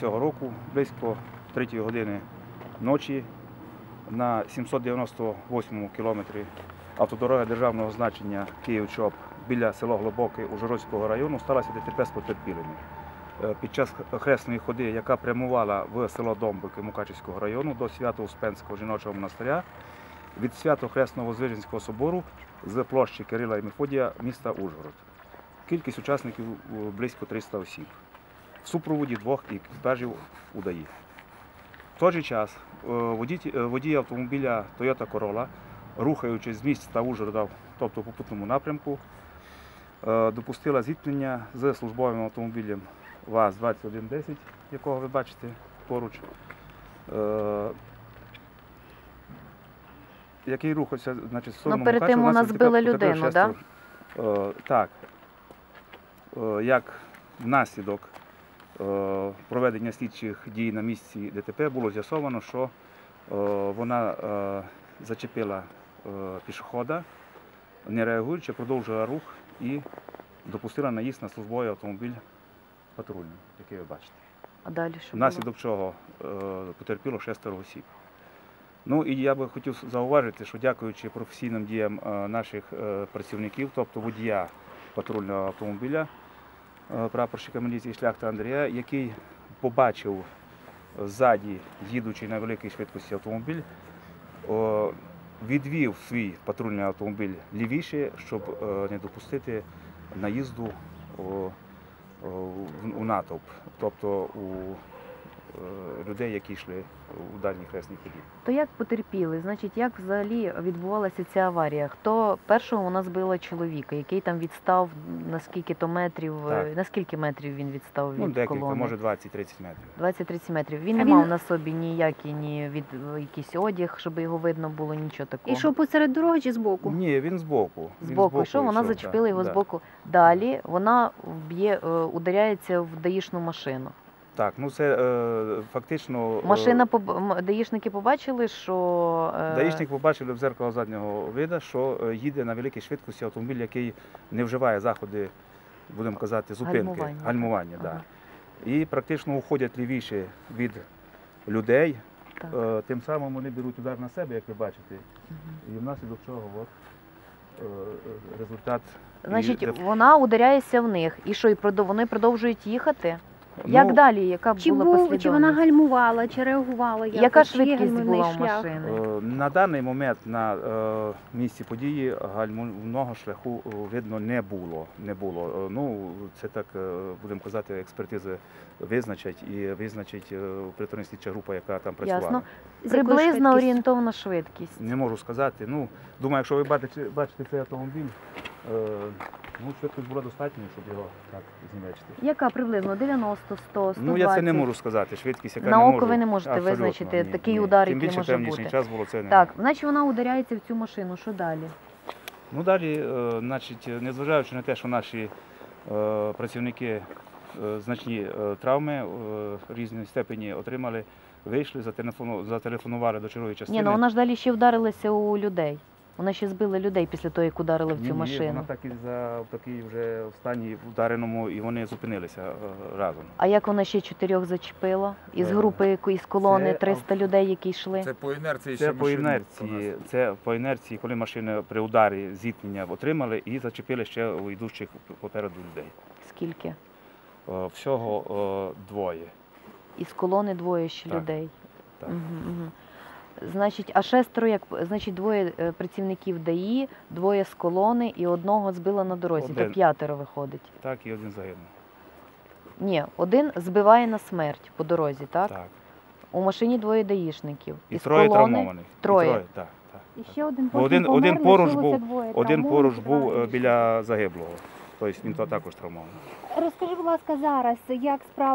цього року, близько 3 години ночі, на 798 кілометрі автодороги державного значення Київ-Чоп біля села Глибоке Ужгородського району сталося ДТП з потерпілими. Е, Під час хресної ходи, яка прямувала в село Домбики Мукачівського району до Свято-Успенського жіночого монастиря, від Свято-Хресного Звиженського собору з площі Кирила і Мефодія міста Ужгород. Кількість учасників близько 300 осіб. В супроводі двох екіпажів УДАІ. В той же час е, водій, е, водій автомобіля Toyota Corolla, рухаючись з місця Ужгорода, тобто в попутному напрямку, е, допустила зіткнення з службовим автомобілем ВАЗ-2110, якого ви бачите поруч, який рухався значить, в сторону Ну, перед тим Мукачева. вона збила людину, Так. Е, Як внаслідок е, проведення слідчих дій на місці ДТП було з'ясовано, що е, вона е, зачепила е, пішохода, не реагуючи, продовжила рух і допустила наїзд на службовий автомобіль патрульний, який ви бачите. А далі що було? Внаслідок чого е, потерпіло шестеро осіб. Ну і я би хотів зауважити, що дякуючи професійним діям е, наших е, працівників, тобто водія патрульного автомобіля, е, прапорщика міліції шляхта Андрія, який побачив ззаді, їдучи на великій швидкості автомобіль, відвів свій патрульний автомобіль лівіше, щоб е, не допустити наїзду у натовп, тобто у е, людей, які йшли у дальній хресній ході. То як потерпіли? Значить, як взагалі відбувалася ця аварія? Хто першого вона збила чоловіка, який там відстав на скільки то метрів? е, Так. На скільки метрів він відстав від Ну, декілька, колони? може 20-30 метрів. 20-30 метрів. Він А не він- мав на собі ніякий ні від якийсь одяг, щоб його видно було, нічого такого. І що посеред дороги чи збоку? Ні, він збоку. Він Збоку йшов, вона зачепила його збоку. Далі вона вб'є, е, ударяється в даїшну машину. Так, ну це е, фактично. е, Машина поб... даїшники побачили, що е, Даїшник побачили в зеркало заднього вида, що е, їде на великій швидкості автомобіль, який не вживає заходи, будемо казати, зупинки, Гальмування. да. Ага. І практично уходять лівіше від людей. Так. Е, Тим самим вони беруть удар на себе, як ви бачите. Мгм. І внаслідок чого от, е, е, результат. і Значить, де- вона ударяється в них. І що, і продов... вони продовжують їхати? Як Ну, далі? Яка Чи, була був, чи вона гальмувала, чи реагувала? якось, Яка чи швидкість була у машини? Е, На даний момент на е, місці події гальмівного шляху е, видно не було. Не було. Ну, це так, будемо казати, експертизи визначать і визначить оперативна слідча група, яка там працювала. Ясно. Швидкістю? орієнтовна швидкість. Не можу сказати. Ну, думаю, якщо ви бачите, бачите цей автомобіль, ну, швидкість була достатньо, щоб його так знімечити. Яка приблизно 90, 100, 120? Ну, я це не можу сказати. Швидкість, яка На не око можу. ви не можете Абсолютно, визначити ні, такий ні. удар, Тим який більше може бути. час було це не. Так, значить вона ударяється в цю машину. Що далі? Ну далі, е, значить, незважаючи на те, що наші е, працівники е, значні е, травми е, різної степені отримали, вийшли, зателефону- зателефонували до чергової частини. Ні, ну вона ж далі ще вдарилася у людей. Вона ще збила людей після того, як ударила в цю ні, машину. Вона так і за в такій вже в стані вдареному, і вони зупинилися е, разом. А як вона ще чотирьох зачепила? Із Е, групи якоїсь колони це 300 людей, які йшли? Це по інерції Це ще по інерції, це по інерції, коли машини при ударі зіткнення отримали і зачепили ще у йдучих попереду людей. Скільки? Е, Всього е, двоє. Із колони двоє ще Так, людей. так. Угу, угу. Значить, а шестеро, як значить, двоє е, працівників ДАІ, двоє з колони і одного збила на дорозі. То п'ятеро виходить. Так, і один загинув. Ні, один збиває на смерть по дорозі, так? Так. У машині двоє даїшників. І Із троє колони травмованих. І троє. так, так. І ще один Бо потім один- помер, один поруч лишилося був, двоє Один травмованих, поруч був е, біля загиблого. Тобто він то також травмований. Розкажи, будь ласка, зараз, як справа